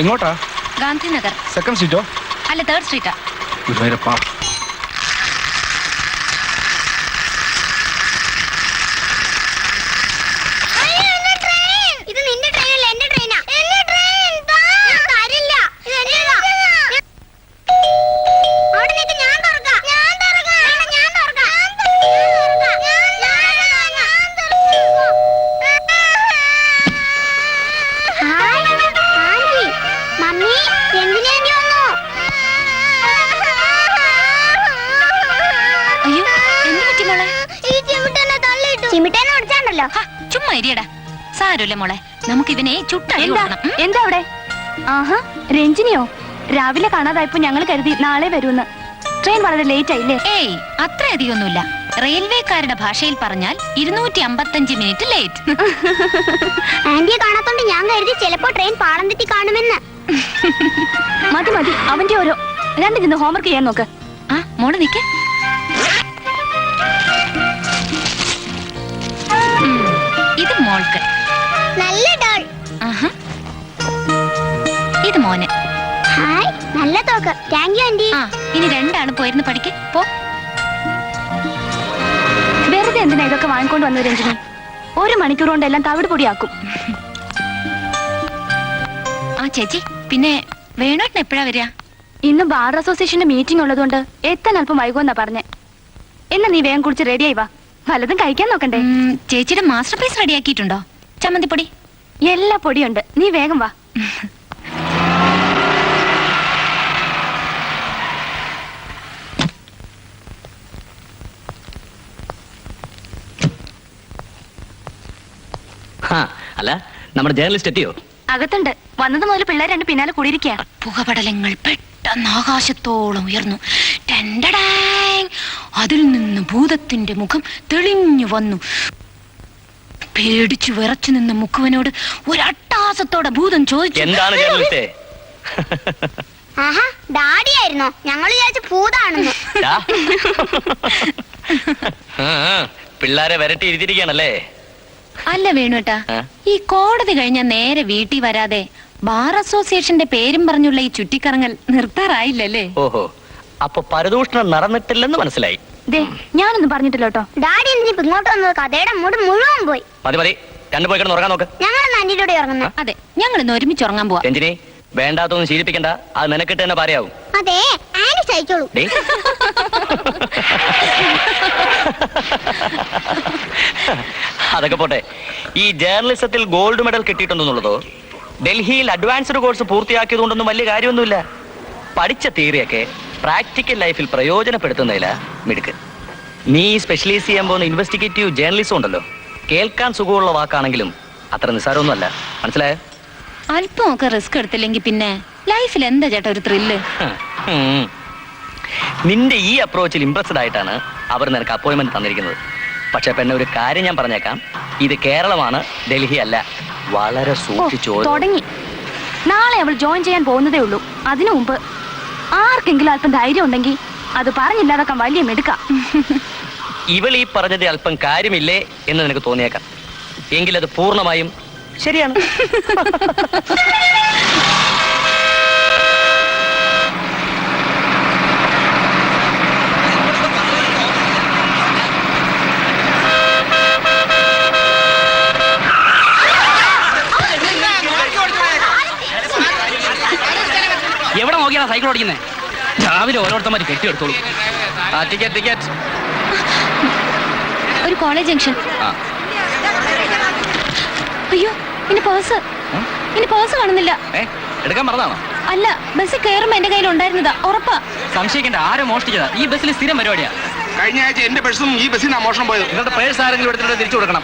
എങ്ങോട്ടാ? ഗാന്ധിനഗർ. സെക്കൻഡ് സ്ട്രീറ്റോ അല്ല തേർഡ് സ്ട്രീറ്റാ ഗുരുവായൂരപ്പാ തള്ളിയിട്ടു ചിമിട്ടനെ ഓടിച്ചാണ്ടല്ലോ ഹാ, ചുമ്മാ ഇരിയടാ. സാരമില്ല മോളെ നമുക്ക് ചുട്ടടി? എന്താ? അവിടെ? ആഹാ രഞ്ജിനിയോ? രാവിലെ കാണാതായപ്പോ ഞങ്ങൾ കരുതി നാളെ വരുമെന്ന് ട്രെയിൻ വളരെ ലേറ്റ് ആയില്ലേ? ഏയ് അത്രയധികമൊന്നുമില്ല. റെയിൽവേക്കാരുടെ ഭാഷയിൽ പറഞ്ഞാൽ ഇരുന്നൂറ്റി അമ്പത്തഞ്ച് മിനിറ്റ് ലേറ്റ് ആന്റിയെ കാണാത്തോണ്ട് ഞാൻ കരുതി ചിലപ്പോ ട്രെയിൻ പാളം തെറ്റി കാണുമെന്ന്. മതി മതി അവന്റെ ഓരോ രണ്ടിരുന്ന് ഹോംവർക്ക് ചെയ്യാൻ നോക്ക്. ആ മോൾ നിക്ക്. മോൾക്ക്. നല്ല ഡോൾ. ആഹാ. ഇത് മോന്. ഹായ് നല്ല തോക്ക്. താങ്ക് യു ആന്റി ആ ഇനി രണ്ടാണ് പോയിരുന്ന് പഠിക്ക്. പോ. വെറുതെ എന്തിനാ ഇതൊക്കെ വാങ്ങിക്കൊണ്ട് വന്നു രഞ്ജിനി? ഒരു മണിക്കൂർ കൊണ്ട് എല്ലാം തവിട് പൊടിയാക്കും. ആ ചേച്ചി പിന്നെ വേണോട്ടിന് എപ്പോഴാ വരിക? ഇന്ന് ബാർ അസോസിയേഷന്റെ മീറ്റിംഗ് ഉള്ളതുകൊണ്ട് എത്താൻ അല്പം വൈകുമെന്നാ പറഞ്ഞേ. എന്നാ നീ വേഗം കുടിച്ച് റെഡിയായി വാ. വല്ലതും കഴിക്കാൻ നോക്കണ്ടേ? ചേച്ചിയുടെ മാസ്റ്റർ പീസ് റെഡിയാക്കിയിട്ടുണ്ടോ? ചമ്മന്തിപ്പൊടി? എല്ലാ പൊടിയുണ്ട്. നീ വേഗം വാ. അല്ല നമ്മുടെ ജേർണലിസ്റ്റ് എത്തിയോ? അകത്തുണ്ട്. വന്നത് മുതൽ പിള്ളേർ രണ്ട് പിന്നാലെ കൂടിയിരിക്കുക പുകപടലങ്ങൾ പെട്ടെന്ന് ആകാശത്തോളം ഉയർന്നു. ടെൻഡടാങ്. അതിൽ നിന്ന് ഭൂതത്തിന്റെ മുഖം തെളിഞ്ഞു വന്നു. പേടിച്ചു വിറച്ചു നിന്ന മുക്കുവനോട് ഒരട്ടാസത്തോടെ ഭൂതം ചോദിച്ചു. എന്താണ് ആഹാ ഞങ്ങൾ വിചാരിച്ച ഭൂതാണെന്ന്. പിള്ളാരെ വരട്ടി ഇരുത്തിരിക്കുകയാണല്ലേ അല്ല വേണുട്ടാ ആ? ഈ കോടതി കഴിഞ്ഞ നേരെ വീട്ടിൽ വരാതെ ബാർ അസോസിയേഷന്റെ പേരും പറഞ്ഞുള്ള ഈ ചുറ്റിക്കറങ്ങൽ നിർത്താറായില്ലല്ലേ? ഓഹോ. അപ്പൊ പരദൂഷണം നടന്നിട്ടില്ലെന്ന് മനസ്സിലായി. ദേ ഞാനൊന്നും പറഞ്ഞിട്ടില്ല കേട്ടോ ഡാഡി എന്തിനിപ്പോ ഇങ്ങോട്ട് വന്നത്? കഥയുടെ മൂട് മുഴുവൻ പോയി. മതി മതി. രണ്ടു പോയി കിടന്ന് ഉറങ്ങാൻ നോക്ക്. ഞങ്ങൾ ആന്റിയുടെ കൂടെ ഇറങ്ങുന്നത് അതെ ഞങ്ങൾ ഇന്ന് ഒരുമിച്ച് ഉറങ്ങാൻ പോവാ. രഞ്ജിനി വേണ്ടാത്തൊന്നും ശീലിപ്പിക്കണ്ട. അത് നിനക്കിട്ട് തന്നെ പാരയാവും. അതെ ആനി സഹിച്ചോളൂ. അതൊക്കെ പോട്ടെ. ഈ ജേർണലിസത്തിൽ ഗോൾഡ് മെഡൽ കിട്ടിയിട്ടുണ്ടെന്നുള്ളതോ? ഡൽഹിയിൽ അഡ്വാൻസ്ഡ് കോഴ്സ് പൂർത്തിയാക്കിയതുകൊണ്ടൊന്നും വലിയ കാര്യമൊന്നുമില്ല. പഠിച്ച തിയറിയൊക്കെ പ്രാക്ടിക്കൽ ലൈഫിൽ പ്രയോജനപ്പെടുത്തുന്നതില മിടുക്ക്. നീ സ്പെഷ്യലൈസ് ചെയ്യാൻ പോകുന്ന ഇൻവെസ്റ്റിഗേറ്റീവ് ജേർണലിസം ഉണ്ടല്ലോ. കേൾക്കാൻ സുഖമുള്ള വാക്കാണെങ്കിലും അത്ര നിസ്സാരമൊന്നുമല്ല. മനസ്സിലായോ? അല്പമൊക്കെ റിസ്ക് എടുത്തില്ലെങ്കിൽ പിന്നെ ലൈഫിൽ എന്താ ചേട്ടാ ഒരു ത്രില്ല് നിന്റെ ഈ അപ്രോച്ചിൽ ഇംപ്രസ്ഡ് ആയിട്ടാണ് അവർ നിനക്ക് അപ്പോയിന്റ്മെന്റ് തന്നിരിക്കുന്നത്. പക്ഷെ പെണ്ണെ ഒരു കാര്യം ഞാൻ പറഞ്ഞേക്കാം. ഇത് കേരളമാണ് ഡൽഹി അല്ല. വളരെ സൂക്ഷിച്ചു തുടങ്ങി. നാളെ അവൾ ജോയിൻ ചെയ്യാൻ പോകുന്നതേ ഉള്ളൂ. അതിനു മുമ്പ് ആർക്കെങ്കിലും അല്പം ധൈര്യം ഉണ്ടെങ്കിൽ അത് പറഞ്ഞില്ലാതൊക്കെ വലിയ മെടുക്ക. ഇവൾ ഈ പറഞ്ഞത് അല്പം കാര്യമില്ലേ എന്ന് നിനക്ക് തോന്നിയേക്കാം. എങ്കിലത് പൂർണമായും ശരിയാണ്. എവിടെ നോക്കിയാണ് സൈക്കിൾ ഓടിക്കുന്നത് രാവിലെ ഓരോരുത്തന്മാര് കെട്ടിയെടുത്തോളൂ ആ ടിക്കറ്റ് ടിക്കറ്റ് ഒരു കോളേജ് ജംഗ്ഷൻ അയ്യോ ഇനി പേഴ്സ് ഇനി പേഴ്സ് കാണുന്നില്ല. എടുക്കാൻ പറഞ്ഞാണോ അല്ല ബസ് കയറുമ്പോ എന്റെ കയ്യിൽ ഉണ്ടായിരുന്നതാ ഉറപ്പാ. സംശയിക്കേണ്ട ആരും മോഷ്ടിച്ചതാ. ഈ ബസ്സിൽ സ്ഥിരം പരിപാടിയാ. കഴിഞ്ഞ ആഴ്ച എന്റെ പേഴ്സും ഈ ബസ്സിൽ നിന്നാ മോഷണം പോയത്. നിങ്ങളുടെ പേഴ്സ് ആരെങ്കിലും എടുത്തിട്ട് തിരിച്ചു കൊടുക്കണം.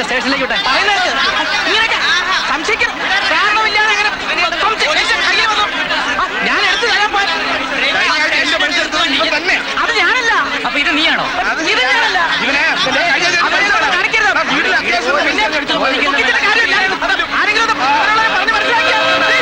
നേരെ സ്റ്റേഷനിലേക്ക് വിട്ടെ. സംശയിക്കണം